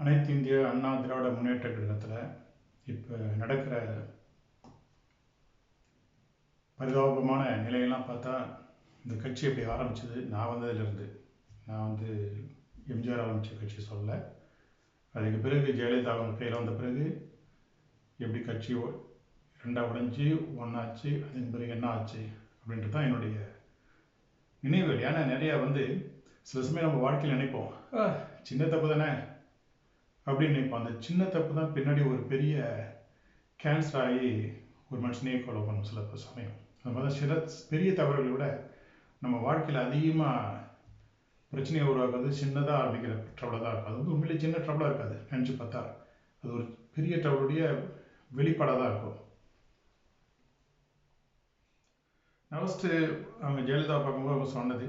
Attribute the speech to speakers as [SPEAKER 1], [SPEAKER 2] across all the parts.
[SPEAKER 1] அனைத்து இந்திய அண்ணா திராவிட முன்னேற்ற கழகத்தில் இப்போ நடக்கிற பரிதாபமான நிலையெல்லாம் பார்த்தா இந்த கட்சி எப்படி ஆரம்பிச்சது. நான் வந்ததுலேருந்து. நான் வந்து எம்ஜிஆர் ஆரம்பித்த கட்சி சொல்ல. அதுக்கு பிறகு ஜெயலலிதா அவங்க கையில் வந்த பிறகு எப்படி கட்சி ரெண்டாக உடைஞ்சி ஒன்றாச்சு அதன் பிறகு என்ன ஆச்சு அப்படின்றது தான் என்னுடைய நினைவுகள். ஏன்னா நிறையா வந்து சில சமயம் நம்ம வாழ்க்கையில் நினைப்போம். சின்ன தப்பு தானே. அப்படின்னு நினைப்போம் அந்த சின்ன தப்பு தான் பின்னாடி ஒரு பெரிய கேன்சர் ஆகி ஒரு மனுஷனையே கொலை பண்ணும் சில சமயம். அது மாதிரி சில பெரிய தவறுகளை விட நம்ம வாழ்க்கையில் அதிகமாக பிரச்சனையை உருவாக்குறது சின்னதாக ஆரம்பிக்கிற ட்ரபிளாக தான் இருக்கும். அது வந்து உண்மையிலே சின்ன ட்ரபிளாக இருக்காது. நினச்சி பார்த்தா அது ஒரு பெரிய ட்ரபிளுடைய வெளிப்பாடாக தான் இருக்கும். நான் ஃபஸ்ட்டு அவங்க ஜெயலலிதா பார்க்கும்போது அவங்க சொன்னது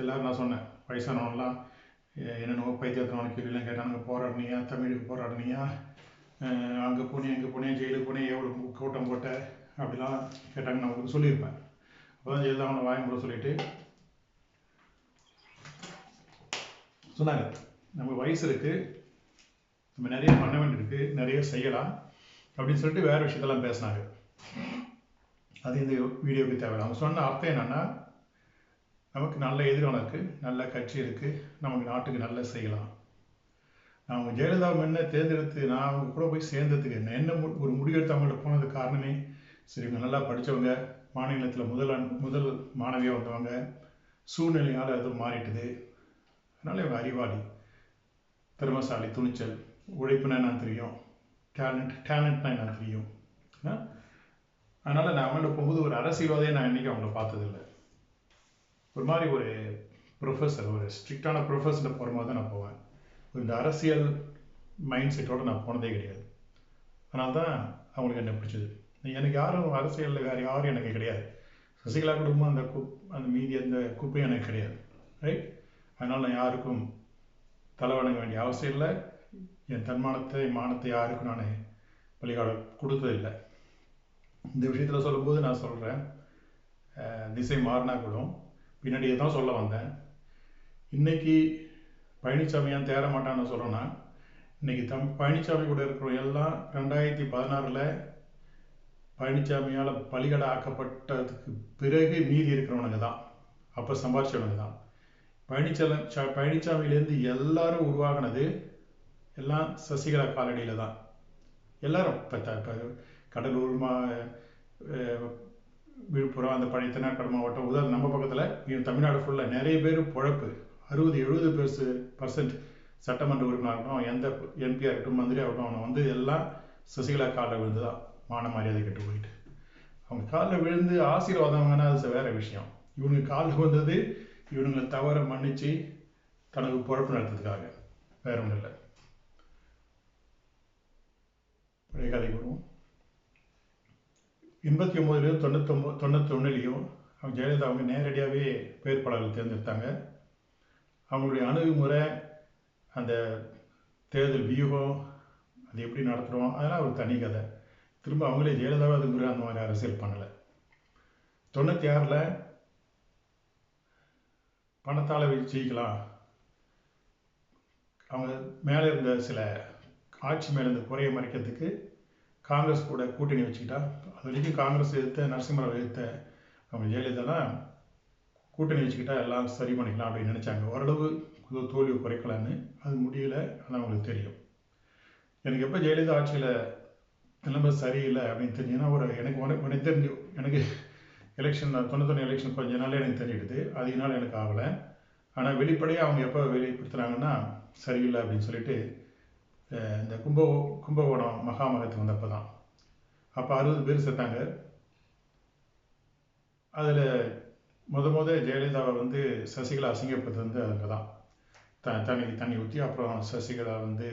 [SPEAKER 1] எல்லோரும் நான் சொன்னேன். வயசானவங்களாம் என்னென்னவோ பைத்தியத்தினான கேள்வியெல்லாம் கேட்டானுங்க. போராடினியா? தமிழுக்கு போராடினியா? அங்கே போனேன் அங்கே போனேன் ஜெயிலுக்கு போனேன் எவ்வளோ கூட்டம் போட்ட? அப்படிலாம் கேட்டாங்க நான் உங்களுக்கு சொல்லியிருப்பேன். அப்போ தான் ஜெயிலில் அவனை வாயம் சொல்லிட்டு சொன்னாங்க. நமக்கு வயசு இருக்குது நம்ம நிறைய பண்ண வேண்டியிருக்கு நிறைய செய்யலாம். அப்படின்னு சொல்லிட்டு வேறு விஷயத்தெல்லாம் பேசினாங்க அது இந்த வீடியோக்கு தேவையில்லை. அவங்க சொன்ன அர்த்தம் என்னென்னா நமக்கு நல்ல எதிர்காலம் இருக்குது நல்ல கட்சி இருக்குது நமக்கு நாட்டுக்கு நல்ல செய்யலாம். நான் அவங்க ஜெயலலிதா என்ன தேர்ந்தெடுத்து நான் அவங்க கூட போய் சேர்ந்ததுக்கு என்ன என்ன மு- ஒரு முடிவெடுத்து அவங்கள்ட்ட போனது காரணமே? சரி இவங்க நல்லா படித்தவங்க மாநிலத்தில் முதல் முதல் மாணவியாக வந்தவங்க சூழ்நிலையால் அதுவும் மாறிட்டுது. அதனால் இவங்க அறிவாளி திறமசாலி துணிச்சல் உழைப்புனா என்ன தெரியும். டேலண்ட் டேலண்ட்னா என்ன தெரியும். அதனால் நான் அவங்கள்ட்ட போகும்போது ஒரு அரசியல்வாதியை நான் இன்றைக்கி அவங்கள பார்த்ததில்ல. ஒரு மாதிரி ஒரு ப்ரொஃபஸர் ஒரு ஸ்ட்ரிக்டான ப்ரொஃபஸரில் போகிற மாதிரி தான் நான் போவேன். இந்த அரசியல் மைண்ட் செட்டோடு நான் போனதே கிடையாது. அதனால தான் அவங்களுக்கு என்ன பிடிச்சது. எனக்கு யாரும் அரசியலில் வேறு யாரும் எனக்கு கிடையாது. சசிகலா குடும்பம் அந்த குப் அந்த மீதி அந்த குப்பையும் எனக்கு கிடையாது. ரைட் அதனால் நான் யாருக்கும் தலை வணங்க வேண்டிய அவசியம் இல்லை. என் தன்மானத்தை மானத்தை யாருக்கும் நான் வழிகாட கொடுத்ததில்லை இந்த விஷயத்தில் சொல்லும்போது நான் சொல்கிறேன் திசை மாறினா கூட பின்னாடி தான் சொல்ல வந்தேன். இன்னைக்கு பழனிசாமியான் தேர மாட்டான்னு சொல்கிறேன்னா இன்னைக்கு தம் பழனிசாமி கூட இருக்கிற எல்லாம் ரெண்டாயிரத்தி பதினாறில் பழனிசாமியால் பலிகடை ஆக்கப்பட்டதுக்கு பிறகு மீதி இருக்கிறவனுங்க தான். அப்போ சம்பாதிச்சவனுங்க தான். பழனிசாமி பழனிசாமியிலேருந்து எல்லாரும் உருவாகினது எல்லாம் சசிகலா காலடியில் தான். எல்லாரும் இப்போ கடலூர் மா விழுப்புரம் அந்த பழைய தென்னாற்காடு மாவட்டம் உதாரணம் நம்ம பக்கத்தில் தமிழ்நாடு ஃபுல்லாக நிறைய பேர் பொழப்பு. அறுபது எழுபது பெர்சு பர்சன்ட் சட்டமன்ற உறுப்பினர் இருக்கட்டும் எந்த எம்பியாக இருக்கட்டும் மந்திரி ஆகட்டும் அவனை வந்து எல்லாம் சசிகலா காலில் விழுந்து தான் மான மரியாதை கெட்டு போயிட்டு. அவங்க காலில் விழுந்து ஆசீர்வாதம் அது வேற விஷயம். இவனுங்க காலில் வந்தது இவனுங்களை தவற மன்னிச்சு தனக்கு பொழப்பு நடத்துறதுக்காக. வேற ஒன்றும் இல்லை. பழைய கதைக்கு வருவோம். எண்பத்தி ஒம்போதுலேயும் தொண்ணூத்தொம்பது தொண்ணூத்தொன்னுலேயும் அவங்க ஜெயலலிதா அவங்க நேரடியாகவே வேட்பாளர்கள் தேர்ந்தெடுத்தாங்க. அவங்களுடைய அணுகுமுறை அந்த தேர்தல் வியூகம் அது எப்படி நடத்துகிறோம் அதெல்லாம் ஒரு தனி கதை. திரும்ப அவங்களே ஜெயலலிதாவே அது முறை அந்த மாதிரி அரசியல் பண்ணலை. தொண்ணூற்றி ஆறில் பணத்தால் ஜெயிக்கலாம். அவங்க மேலே இருந்த சில ஆட்சி மேலே இருந்த குறையை மறைக்கிறதுக்கு காங்கிரஸ் கூட கூட்டணி வச்சுக்கிட்டா அது வரைக்கும் காங்கிரஸ் எதிர்த்த நரசிம்மராவ் எதிர்த்த அவங்க ஜெயலலிதா கூட்டணி வச்சுக்கிட்டா எல்லாம் சரி பண்ணிக்கலாம் அப்படின்னு நினச்சாங்க. ஓரளவு தோல்வியை தோல்வி குறைக்கலான்னு அது முடியல ஆனால் அவங்களுக்கு தெரியும். எனக்கு எப்போ ஜெயலலிதா ஆட்சியில் நிலைமை சரியில்லை அப்படின்னு தெரிஞ்சுன்னா ஒரு எனக்கு உடனே உனக்கு தெரிஞ்சு எனக்கு எலெக்ஷன் தொண்ணூத்தொன்று எலெக்ஷன் கொஞ்ச நாளே எனக்கு தெரியுது. அதிக நாள் எனக்கு ஆகலை. ஆனால் வெளிப்படையாக அவங்க எப்போ வெளிப்படுத்துகிறாங்கன்னா சரியில்லை அப்படின்னு சொல்லிட்டு இந்த கும்ப கும்பகோணம் மகாமகத்துக்கு வந்தப்போ தான் அப்போ அறுபது பேர் செத்தாங்க. அதில் முத முத ஜெயலலிதாவை வந்து சசிகலா அசிங்கப்படுத்து வந்து அங்கே தான் த தண்ணி தண்ணி ஊற்றி அப்புறம் சசிகலா வந்து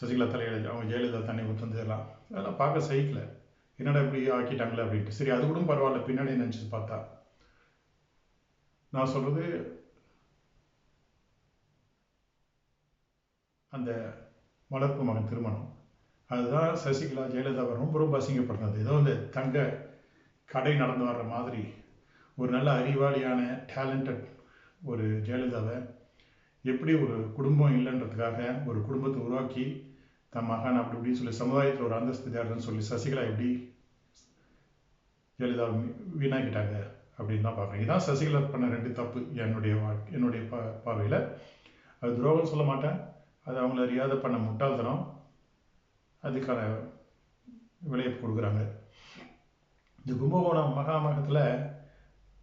[SPEAKER 1] சசிகலா தலையில் அவங்க ஜெயலலிதா தண்ணி ஊற்றுனது எல்லாம் அதெல்லாம் பார்க்க சகிக்கல. என்னடா இப்படி ஆக்கிட்டாங்களே அப்படின்ட்டு. சரி அது கூட பரவாயில்ல பின்னாடி நினச்சி பார்த்தா. நான் சொல்கிறது அந்த வளர்ப்பு மகன் திருமணம். அதுதான் சசிகலா ஜெயலலிதாவை ரொம்ப ரொம்ப அசிங்கப்படுறது ஏதோ இந்த தங்க கடை நடந்து வர்ற மாதிரி ஒரு நல்ல அறிவாளியான டேலண்டட் ஒரு ஜெயலலிதாவை எப்படி ஒரு குடும்பம் இல்லைன்றதுக்காக ஒரு குடும்பத்தை உருவாக்கி தன் மகன் அப்படி இப்படின்னு சொல்லி சமுதாயத்தில் ஒரு அந்தஸ்து தேடுறேன்னு சொல்லி சசிகலா எப்படி ஜெயலலிதா வீணாக்கிட்டாங்க அப்படின்னு தான் பார்க்குறேன். இதான் சசிகலா பண்ண ரெண்டு தப்பு என்னுடைய என்னுடைய பா பார்வையில். அது துரோகம் சொல்ல மாட்டேன். அது அவங்கள அறியாத பண்ண முட்டாள்தனம். அதுக்கான விலையை கொடுக்குறாங்க. இந்த கும்பகோணம் மகாமகத்தில்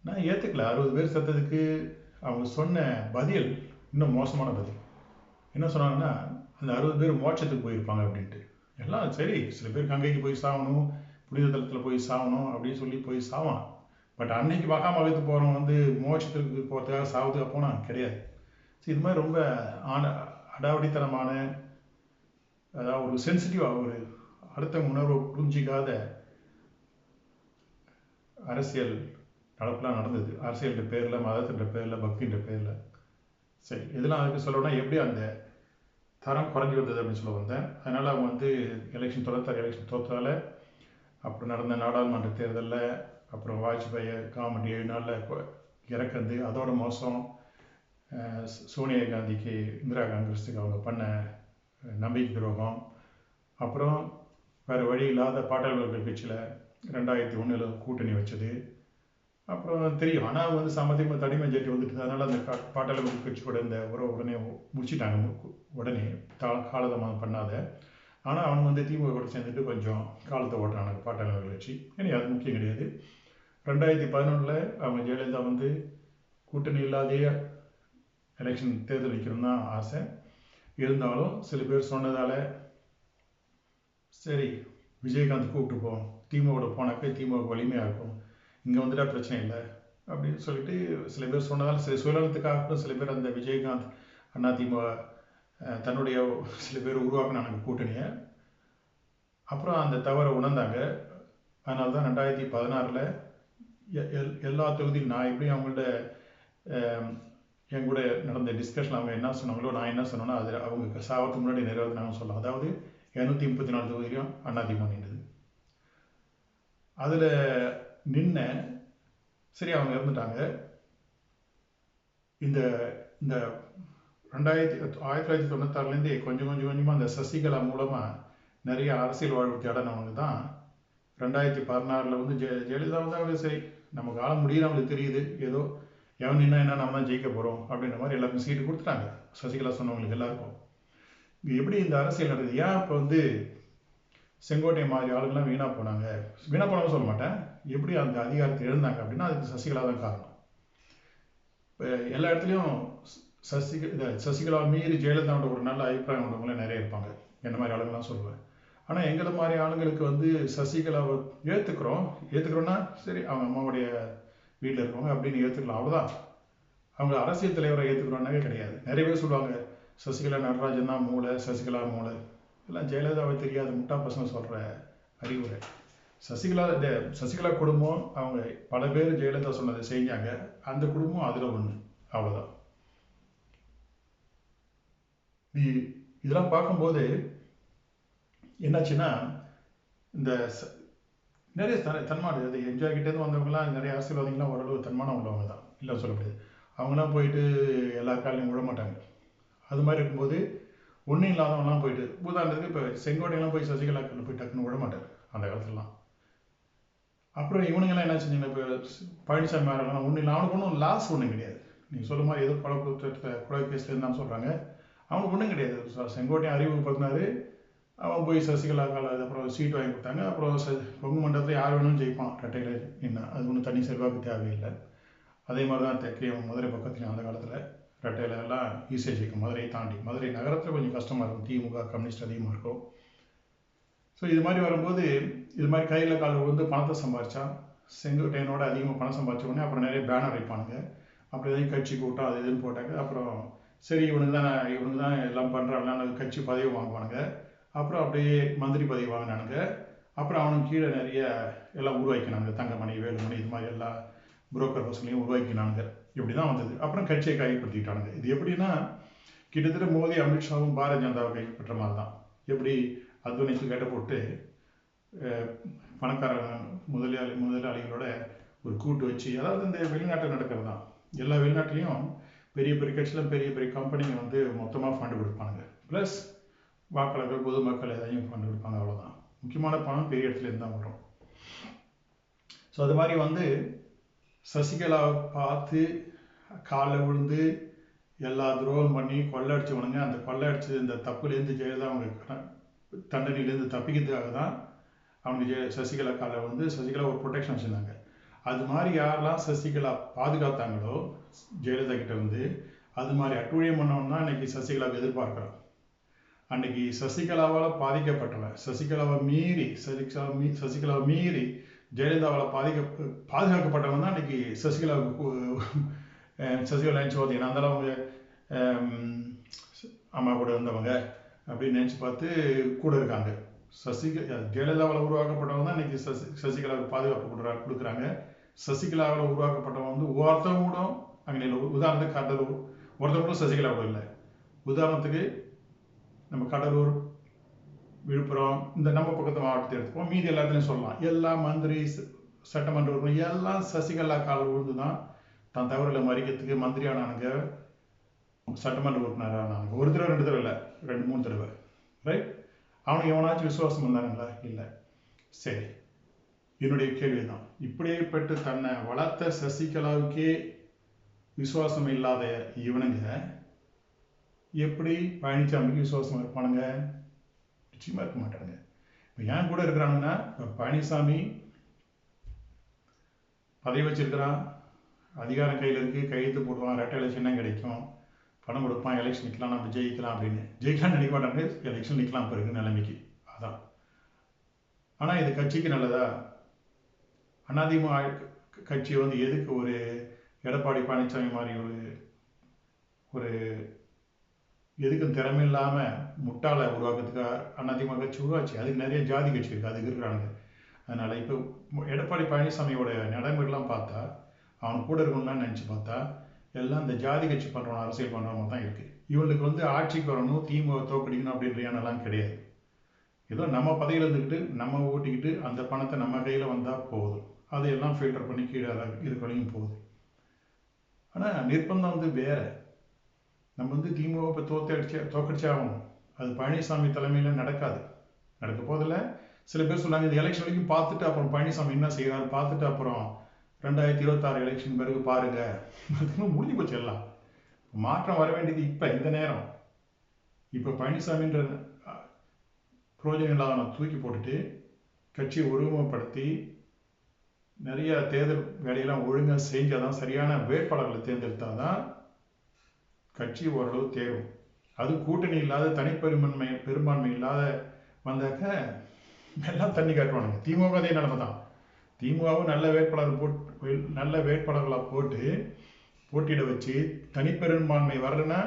[SPEAKER 1] நான் ஏற்றுக்கல அறுபது பேர் செத்ததுக்கு அவங்க சொன்ன பதில் இன்னும் மோசமான பதில். என்ன சொன்னாங்கன்னா அந்த அறுபது பேர் மோட்சத்துக்கு போயிருப்பாங்க அப்படின்ட்டு. எல்லாம் சரி சில பேர் கங்கைக்கு போய் சாகணும் புனித தலத்தில் போய் சாகணும் அப்படின்னு சொல்லி போய் சாவான் பட் அன்னைக்கு மகாமகத்துக்கு போகிறவங்க வந்து மோட்சத்துக்கு போகிறதுக்காக சாவதுக்காக போனால் கிடையாது. ஸோ இது மாதிரி ரொம்ப ஆன அடாவடித்தனமான அதாவது ஒரு சென்சிட்டிவாக ஒரு அடுத்த உணர்வை புரிஞ்சிக்காத அரசியல் நடப்புலாம் நடந்தது. அரசியல்கிட்ட பேரில் மதத்தின்ற பேரில் பக்தின்ற பேரில். சரி இதெல்லாம் அதுக்கு சொல்லணும்னா எப்படி அந்த தரம் குறைஞ்சி வந்தது அப்படின்னு சொல்ல வந்தேன். அதனால் அவங்க வந்து எலெக்ஷன் தொண்ணூத்தாறு எலெக்ஷன் தோற்றால அப்புறம் நடந்த நாடாளுமன்ற தேர்தலில் அப்புறம் வாஜ்பாயை கவர்மெண்ட் ஏழு நாளில் இறக்குறது அதோட மோசம். சோனியா காந்திக்கு இந்திரா காங்கிரஸுக்கு அவங்க பண்ண நம்பிக்கை துரோகம். அப்புறம் வேறு வழி இல்லாத பாட்டாளர்கள் கட்சியில் ரெண்டாயிரத்தி ஒன்றில் கூட்டணி வச்சது. அப்புறம் தெரியும். ஆனால் வந்து சம்மதிமாக தனிமை ஜெட்டி வந்துட்டு அதனால் அந்த பாட்டாளர்கள் கட்சியோட இந்த உறவு உடனே முடிச்சிட்டாங்க. உடனே தா காலதாமதம் பண்ணாத. ஆனால் அவன் வந்து திமுக கூட சேர்ந்துட்டு கொஞ்சம் காலத்தை ஓட்டுறாங்க பாட்டாளர்கள் கட்சி. ஏன்னா அது முக்கியம் கிடையாது. ரெண்டாயிரத்தி பதினொன்றில் அவங்க ஜெயலலிதா வந்து கூட்டணி இல்லாதையே எலெக்ஷன் தேர்தல் வைக்கணும்னு தான் ஆசை. இருந்தாலும் சில பேர் சொன்னதால் சரி விஜயகாந்த் கூப்பிட்டு போவோம் திமுக போனாக்கே திமுக வலிமையாக இருக்கும். இங்கே வந்துட்டால் பிரச்சனை இல்லை அப்படின்னு சொல்லிட்டு சில பேர் சொன்னதால் சில சுயநலத்துக்காகட்டும் சில பேர் அந்த விஜயகாந்த் அண்ணா திமுக தன்னுடைய சில பேர் உருவாக்கினாங்க கூட்டணியை. அப்புறம் அந்த தவறை உணர்ந்தாங்க. அதனால தான் ரெண்டாயிரத்தி பதினாறில் எல் எல்லா தொகுதியும் நான் எப்படி அவங்கள்ட்ட என் கூட நடந்த டிஸ்கஷன் அவங்க என்ன சொன்னாங்களோ நான் என்ன சொன்னோன்னா அது அவங்க சாவத்துக்கு முன்னாடி நிறைவேற்றினாங்கன்னு சொல்லலாம் அதாவது இரநூத்தி முப்பத்தி நாலு தொகுதியும் அதிமுக நின்றுது அதில் நின்ன சரி அவங்க இறந்துட்டாங்க. இந்த இந்த ரெண்டாயிரத்தி ஆயிரத்தி தொள்ளாயிரத்தி தொண்ணூத்தாறுலேருந்தே கொஞ்சம் கொஞ்சம் கொஞ்சமாக அந்த சசிகலா மூலமாக நிறைய அரசியல் வாழ்வு தேடனவங்க தான் ரெண்டாயிரத்தி பதினாறில் வந்து ஜெய ஜெயலலிதா வந்து சரி நம்ம காலம் முடியும் நம்மளுக்கு தெரியுது. ஏதோ எவன் நின்னா என்ன நம்ம தான் ஜெயிக்க போகிறோம் அப்படின்ற மாதிரி எல்லாருக்கும் சீட்டு கொடுத்துட்டாங்க. சசிகலா சொன்னவங்களுக்கு எல்லாருக்கும். எப்படி இந்த அரசியல் நடந்தது ஏன் இப்போ வந்து செங்கோட்டை மாதிரி ஆளுங்கள்லாம் வீணாக போனாங்க? வீணாக போனவங்க சொல்ல மாட்டேன். எப்படி அந்த அதிகாரத்தை எழுந்தாங்க அப்படின்னா அதுக்கு சசிகலா தான் காரணம். இப்போ எல்லா இடத்துலையும் சசிக சசிகலா மீறி ஜெயலலிதாவோட ஒரு நல்ல அபிப்பிராயம் உள்ளவங்களே நிறைய இருப்பாங்க. என்ன மாதிரி ஆளுங்கள்லாம் சொல்லுவேன். ஆனால் எங்களை மாதிரி ஆளுங்களுக்கு வந்து சசிகலாவை ஏற்றுக்கிறோம் ஏற்றுக்கிறோன்னா சரி அவங்க அம்மாவுடைய வீட்டில் இருக்கவங்க அப்படின்னு ஏற்றுக்கலாம் அவ்வளோதான் அவங்க அரசியல் தலைவரை ஏற்றுக்கிறோன்னாவே கிடையாது. நிறைய பேர் சொல்லுவாங்க சசிகலா நடராஜன் தான் மூளை சசிகலா மூளை. எல்லாம் ஜெயலலிதாவை தெரியாத முட்டா பசங்க சொல்கிற அறிவுரை. சசிகலா இந்த சசிகலா குடும்பம் அவங்க பல பேர் ஜெயலலிதா சொன்னதை செஞ்சாங்க. அந்த குடும்பம் அதில் ஒன்று அவ்வளோதான் நீ இதெல்லாம் பார்க்கும்போது என்னாச்சுன்னா இந்த நிறைய தன தன்மானம் அது என்ஜாய் கிட்டேருந்து வந்தவங்கலாம் நிறைய அரசியல்வாதிகள்லாம் ஓரளவு தன்மானம் உள்ளவங்க தான். இல்லை சொல்ல முடியாது அவங்களாம் போயிட்டு எல்லா காலையும் விட மாட்டாங்க. அது மாதிரி இருக்கும்போது ஒன்றும் இல்லாதவங்களாம் போயிட்டு உதாரணத்துக்கு இப்போ செங்கோட்டையெல்லாம் போய் சசிகலா போய் டக்குன்னு விட மாட்டார் அந்த காலத்துலலாம். அப்புறம் இவனுங்கெல்லாம் என்ன செஞ்சாங்க? இப்போ பழனிசாமி மேலாம் ஒன்றும் இல்லை. அவனுக்கு ஒன்றும் லாஸ் ஒன்றும் கிடையாது. நீங்கள் சொல்ல மாதிரி ஏதோ கொலை குற்றத்தில் கொலை சொல்கிறாங்க அவனுக்கு ஒன்றும் கிடையாது. செங்கோட்டையன் அறிமுகப்படுத்தினாரு அவன் போய் சசிகலா கால அப்புறம் சீட் வாங்கி கொடுத்தாங்க. அப்புறம் ச பொங்கு மண்டலத்தில் யார் வேணும்னு ஜெயிப்பான். ரெட்டையில் என்ன அது ஒன்றும் தனி செல்வாக்கு தேவையில்லை. அதே மாதிரி தான் தெற்கையும் மதுரை பக்கத்துலையும் அந்த காலத்தில் ரெட்டையில எல்லாம் ஈஸியாக ஜெயிக்கும். மதுரையை தாண்டி. மதுரை நகரத்தில் கொஞ்சம் கஷ்டமாக இருக்கும். திமுக கம்யூனிஸ்ட் அதிகமாக இருக்கும். ஸோ இது மாதிரி வரும்போது இது மாதிரி கையில் காலில் வந்து பணத்தை சம்பாரிச்சா செங்கோட்டையனோட அதிகமாக பணம் சம்பாதிச்ச உடனே அப்புறம் நிறைய பேனர் வைப்பானுங்க. அப்படி எதையும் கட்சி கூட்டம் அது இதுன்னு போட்டாங்க. அப்புறம் சரி இவனுக்கு தான் இவனுக்கு தான் எல்லாம் பண்ணுறாங்க கட்சி பதவி வாங்குவானுங்க. அப்புறம் அப்படியே மந்திரி பதவி வாங்கினானுங்க அப்புறம் அவனுக்கு கீழே நிறைய எல்லாம் உருவாக்கினாங்க தங்கமணி வேலுமணி இது மாதிரி எல்லா புரோக்கர் பசங்களையும் உருவாக்கினாங்க இப்படி தான் வந்தது. அப்புறம் கட்சியை கைப்பற்றிட்டானுங்க இது எப்படின்னா கிட்டத்தட்ட மோடி அமித்ஷாவும் பாரதிய ஜனதாவை கைப்பற்ற மாதிரி தான் எப்படி அத்வனிக்கு கேட்ட போட்டு பணக்கார முதலாளி முதலாளிகளோட ஒரு கூட்டு வச்சு அதாவது இந்த வெளிநாட்டில் நடக்கிறது தான் எல்லா வெளிநாட்டிலையும் பெரிய பெரிய கட்சியில் பெரிய பெரிய கம்பெனிங்க வந்து மொத்தமாக ஃபண்டு கொடுப்பானுங்க. ப்ளஸ் வாக்காளர்கள் பொதுமக்கள் எதையும் ஃபண்டு கொடுப்பாங்க அவ்வளோதான் முக்கியமான பணம் பெரிய இடத்துல இருந்து தான் வரும் ஸோ அது மாதிரி வந்து சசிகலாவை பார்த்து காலில் விழுந்து எல்லா துரோகம் பண்ணி கொள்ளடிச்சவனுங்க அந்த கொள்ளடிச்சு இந்த தப்புலேருந்து ஜெயலலிதா அவங்க தண்டனையிலேருந்து தப்பிக்கிறதுக்காக தான் அவங்க ஜெய சசிகலா காலில் வந்து சசிகலா ஒரு ப்ரொடெக்ஷன் வச்சுருந்தாங்க. அது மாதிரி யாரெல்லாம் சசிகலா பாதுகாத்தாங்களோ ஜெயலலிதா கிட்ட வந்து அது மாதிரி அட்டுழியம் பண்ணவன் தான் இன்னைக்கு சசிகலாவை எதிர்பார்க்குறோம் அன்னைக்கு சசிகலாவால் பாதிக்கப்பட்டவன். சசிகலாவை மீறி சசிகலா மீ சசிகலாவை மீறி ஜெயலலிதாவால் பாதிக்க பாதுகாக்கப்பட்டவன் தான் அன்னைக்கு சசிகலாவுக்கு சசிகலா நினச்சி பார்த்தீங்கன்னா அந்தளவு அவங்க அம்மா கூட இருந்தவங்க அப்படின்னு நினச்சி பார்த்து கூட இருக்காங்க. சசிக ஜெயலலிதாவால் உருவாக்கப்பட்டவங்க தான் இன்னைக்கு சசி சசிகலாவுக்கு பாதுகாப்பு கொடுக்குறா கொடுக்குறாங்க. சசிகலாவால் உருவாக்கப்பட்டவங்க வந்து ஒருத்தவங்க கூட அங்கே உதாரணத்துக்கு கடலூர் ஒருத்தவங்க கூட சசிகலா கூட இல்லை. உதாரணத்துக்கு நம்ம கடலூர் விழுப்புரம் இந்த நம்ம பக்கத்து மாவட்டத்தை எடுத்துப்போம் மீதி எல்லாத்துலையும் சொல்லலாம். எல்லா மந்திரி ச- சட்டமன்ற உறுப்பினர் எல்லாம் சசிகலா கால விழுந்து தான் தான் தவறுகளை மறிக்கிறதுக்கு மந்திரியானானுங்க சட்டமன்ற உறுப்பினர் ஆனானுங்க ஒரு தடவை ரெண்டு தடவை இல்லை. ரெண்டு மூணு தடவை. ரைட் அவனுக்கு எவனாச்சும் விசுவாசம் இருந்தானுங்களா? இல்லை. சரி. என்னுடைய கேள்வி தான் இப்படியேப்பட்டு தன்னை வளர்த்த சசிகலாவுக்கே விசுவாசம் இல்லாத இவனுங்க எப்படி பழனிசாமிக்கு விசுவாசமாக இருப்பானுங்க? நிச்சயமாக இருக்க மாட்டானுங்க. இப்போ ஏன் கூட இருக்கிறாங்கன்னா இப்போ பழனிசாமி பதவி வச்சிருக்கிறான். அதிகாரம் கையில் இருக்குது கையெழுத்து போடுவான் ரெட்டை சின்னம் கிடைக்கும். பணம் கொடுப்பான் எலெக்ஷன் நிற்கலாம் நம்ம ஜெயிக்கலாம் அப்படின்னு. ஜெயிக்கலாம் நினைக்க மாட்டாங்க எலெக்ஷன் நிற்கலாம் பிறகு நிலைமைக்கு. அதான். ஆனால் இது கட்சிக்கு நல்லதா? அதிமுக கட்சி வந்து எதுக்கு ஒரு எடப்பாடி பழனிசாமி மாதிரி ஒரு ஒரு எதுக்கும் திறமை இல்லாமல் முட்டாளை உருவாக்குறதுக்கு அண்ணாதிமுக கட்சி உருவாச்சு. அதுக்கு நிறைய ஜாதி கட்சி இருக்குது அதுக்கு இருக்கிறாங்க அதனால் இப்போ எடப்பாடி பழனிசாமியோட நடைமுறைலாம் பார்த்தா அவன் கூட இருக்கணும்னு நினச்சி பார்த்தா எல்லாம் இந்த ஜாதி கட்சி பண்ணுறவன் அரசியல் பண்ணுறவங்க தான் இருக்குது இவங்களுக்கு வந்து ஆட்சிக்கு வரணும் திமுக தோக்கடிக்கணும் அப்படின்ற எண்ணம்லாம் கிடையாது. ஏதோ நம்ம பதவியில் இருந்துக்கிட்டு நம்ம ஓட்டிக்கிட்டு அந்த பணத்தை நம்ம கையில் வந்தால் போதும். அதையெல்லாம் ஃபில்டர் பண்ணி கீழே இருக்கலையும் போகுது ஆனால் நிர்பந்தம் வந்து வேறு. நம்ம வந்து திமுக இப்போ தோத்தடிச்சு தோக்கடிச்சே ஆகணும். அது பழனிசாமி தலைமையில் நடக்காது. நடக்க போதில்ல சில பேர் சொன்னாங்க இந்த எலெக்ஷன் வரைக்கும் பார்த்துட்டு அப்புறம் பழனிசாமி என்ன செய்கிறாரு பார்த்துட்டு அப்புறம் ரெண்டாயிரத்தி இருபத்தாறு எலெக்ஷன் பிறகு பாருங்க. அதுக்கு முடிஞ்சு போச்சு எல்லாம். மாற்றம் வர வேண்டியது இப்போ இந்த நேரம். இப்போ பழனிசாமின்ற புரோஜனம் பிரயோஜனம் இல்லாதவனை தூக்கி போட்டுட்டு கட்சியை ஒருமுகப்படுத்தி நிறைய தேர்தல் வேலையெல்லாம் ஒழுங்காக செஞ்சால் தான் சரியான வேட்பாளர்களை தேர்ந்தெடுத்தாதான் கட்சி ஓரளவு தேரும். அது கூட்டணி இல்லாத தனிப்பெருமன்மை பெரும்பான்மை இல்லாத வந்தாக்க எல்லாம் தண்ணி காட்டுவானுங்க. திமுக அதே நிலைமை தான். திமுகவும் நல்ல வேட்பாளர் போட்டு நல்ல வேட்பாளர்களாக போட்டு போட்டியிட வச்சு தனிப்பெரும்பான்மை வரலன்னா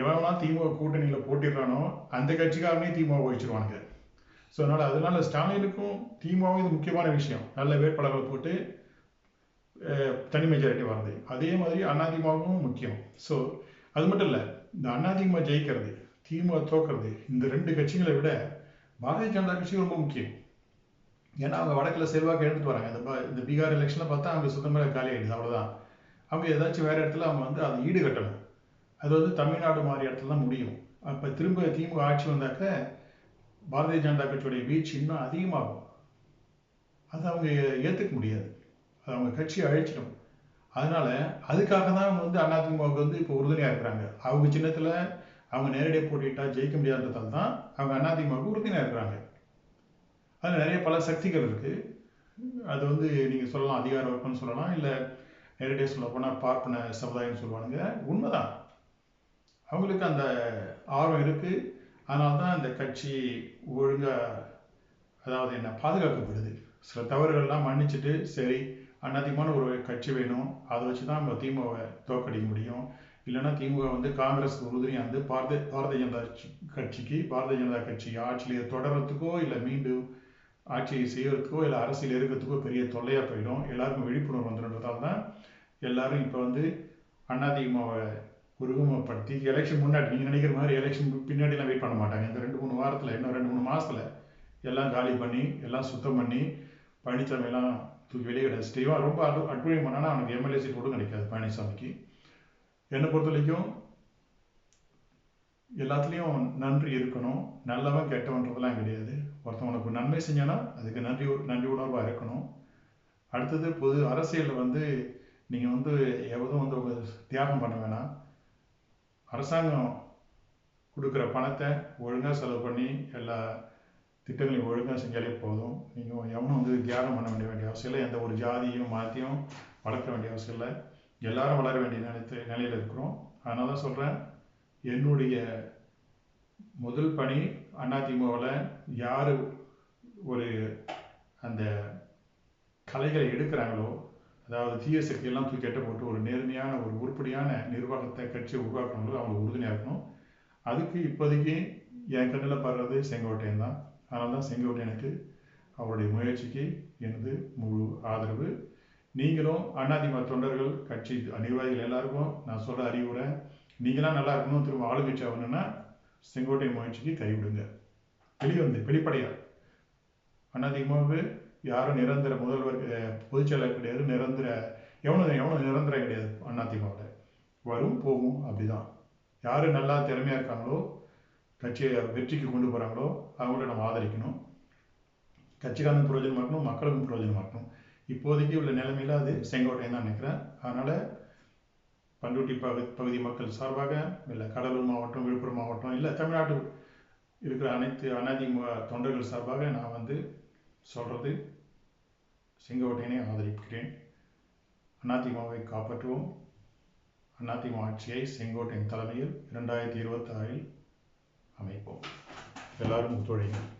[SPEAKER 1] எவனா திமுக கூட்டணியில் போட்டிடுறானோ அந்த கட்சிக்காரனே திமுக ஒழிச்சிருவானுங்க. ஸோ அதனால் அதனால ஸ்டாலினுக்கும் திமுகவும் இது முக்கியமான விஷயம். நல்ல வேட்பாளர்களை போட்டு தனி மெஜாரிட்டி வர்றது. அதே மாதிரி அதிமுகவும் முக்கியம். ஸோ அது மட்டும் இல்லை இந்த அதிமுக ஜெயிக்கிறது திமுக தோக்கிறது இந்த ரெண்டு கட்சிகளை விட பாரதிய ஜனதா கட்சி ரொம்ப முக்கியம். ஏன்னா அவங்க வடக்கில் செல்வாக்கு எடுத்துட்டு வராங்க. இந்த இந்த பீகார் எலெக்ஷனில் பார்த்தா அவங்க சுத்தமாக காலி ஆயிடுது அவ்வளோதான் அவங்க ஏதாச்சும் வேறு இடத்துல அவங்க வந்து அதை ஈடுகட்டணும். அது வந்து தமிழ்நாடு மாதிரி இடத்துல தான் முடியும். அப்போ திரும்ப திமுக ஆட்சி வந்தாக்க பாரதிய ஜனதா கட்சியுடைய வீச்சு இன்னும் அதிகமாகும். அது அவங்க ஏற்றுக்க முடியாது. அது அவங்க கட்சியை அழிச்சிடும். அதனால அதுக்காக தான் அவங்க வந்து அதிமுகவுக்கு வந்து இப்போ உறுதுணையாக இருக்கிறாங்க. அவங்க சின்னத்தில் அவங்க நேரடியாக போட்டிட்டா ஜெயிக்க முடியாததால் தான் அவங்க அதிமுகவுக்கு உறுதுணையாக இருக்கிறாங்க. அதில் நிறைய பல சக்திகள் இருக்குது அது வந்து நீங்கள் சொல்லலாம் அதிகார வர்க்கம்னு சொல்லலாம் இல்லை நேரடியாக சொல்ல போனால் பார்ப்பன சமுதாயம்னு சொல்லுவானுங்க. உண்மைதான். அவங்களுக்கு அந்த ஆர்வம் இருக்குது அதனால தான் இந்த கட்சி ஒழுங்காக அதாவது என்ன பாதுகாக்கப்படுது. சில தவறுகள்லாம் மன்னிச்சுட்டு சரி அதிகமான ஒரு கட்சி வேணும். அதை வச்சு தான் நம்ம திமுகவை தோக்கடிக்க முடியும். இல்லைன்னா திமுக வந்து காங்கிரஸ் உறுதுணையாக வந்து பாரதிய பாரதிய ஜனதா கட்சிக்கு பாரதிய ஜனதா கட்சி ஆட்சியில் தொடர்றதுக்கோ இல்லை மீண்டும் ஆட்சியை செய்யறதுக்கோ இல்லை அரசியல் இருக்கிறதுக்கோ பெரிய தொல்லையாக போயிடும். எல்லாருக்கும் விழிப்புணர்வு வந்துடுறதால தான் எல்லாரும் இப்போ வந்து அதிமுகவை உருவமப்படுத்தி எலெக்ஷன் முன்னாடி நீங்கள் நினைக்கிற மாதிரி எலெக்ஷன் பின்னாடிலாம் வெயிட் பண்ண மாட்டாங்க. இந்த ரெண்டு மூணு வாரத்தில் இன்னும் ரெண்டு மூணு மாதத்தில் எல்லாம் காலி பண்ணி எல்லாம் சுத்தம் பண்ணி பழனிசாமி எல்லாம் தூக்கி வெளியே கிடையாது. இவன் ரொம்ப அடு அட்வைம் பண்ணானா அவனுக்கு எம்எல்ஏ சீட் கூட கிடைக்காது பழனிசாமிக்கு. என்னை பொறுத்த வரைக்கும் எல்லாத்துலேயும் நன்றி இருக்கணும். நல்லவன் கெட்டவன்றதெல்லாம் கிடையாது. ஒருத்தவனுக்கு நன்மை செஞ்சானா அதுக்கு நன்றி நன்றி உணர்வாக இருக்கணும். அடுத்தது பொது அரசியலில் வந்து நீங்கள் வந்து எவ்வளோ வந்து தியாகம் பண்ண வேணாம். அரசாங்கம் கொடுக்குற பணத்தை ஒழுங்காக செலவு பண்ணி எல்லா திட்டங்களை ஒழுங்காக செஞ்சாலே போதும். நீங்கள் எவனும் வந்து தியாகம் பண்ண வேண்டிய வேண்டிய அவசியம் இல்லை. எந்த ஒரு ஜாதியும் மாத்தியும் வளர்க்க வேண்டிய அவசியம் இல்லை. எல்லாரும் வளர வேண்டிய நிலத்து நிலையில் இருக்கிறோம். அதனால தான் சொல்கிறேன் என்னுடைய முதல் பணி அதிமுகவில் யார் ஒரு அந்த கலைகளை எடுக்கிறாங்களோ அதாவது தீய சக்தியெல்லாம் தூக்கி எட்ட போட்டு ஒரு நேர்மையான ஒரு உருப்படியான நிர்வாகத்தை கட்சியை உருவாக்குறாங்களோ அவங்களுக்கு உறுதுணையாக இருக்கணும். அதுக்கு இப்போதைக்கு என் கண்ணில் படுறது செங்கோட்டையன் தான். அதனால தான் செங்கோட்டையனுக்கு அவருடைய முயற்சிக்கு எனது முழு ஆதரவு. நீங்களும் அண்ணாதிமுக தொண்டர்கள் கட்சி நிர்வாகிகள் எல்லாருக்கும் நான் சொல்ல அறிவுரை நீங்களாம் நல்லா இருக்கணும் திரும்ப ஆளுங்கட்சி ஆகணும்னா செங்கோட்டை முயற்சிக்கு கைவிடுங்க. வெளியே வந்து வெளிப்படையா. அதிமுகவு யாரும் நிரந்தர முதல்வர் பொதுச்செயலர் கிடையாது நிரந்தர எவனும் எவனும் நிரந்தரம் கிடையாது அதிமுகவில் வரும் போகும் அப்படிதான். யார் நல்லா திறமையாக இருக்காங்களோ கட்சியை வெற்றிக்கு கொண்டு போகிறாங்களோ அவங்கள நம்ம ஆதரிக்கணும். கட்சிக்காரன் பிரயோஜனமாக இருக்கணும் மக்களுக்கும் பிரயோஜனமாக இருக்கணும் இப்போதைக்கு உள்ள நிலைமையில் அது செங்கோட்டையன் தான் நினைக்கிறேன் அதனால் பண்ருட்டி பகு பகுதி மக்கள் சார்பாக இல்லை கடலூர் மாவட்டம் விழுப்புரம் மாவட்டம் இல்லை தமிழ்நாட்டு இருக்கிற அனைத்து அனாதிமுக தொண்டர்கள் சார்பாக நான் வந்து சொல்கிறது செங்கோட்டையனை ஆதரிக்கிறேன். அதிமுகவை காப்பாற்றுவோம். அதிமுக ஆட்சியை செங்கோட்டையின் தலைமையில் இரண்டாயிரத்தி இருபத்தி ஆறில் han gick på. Eller motorringen.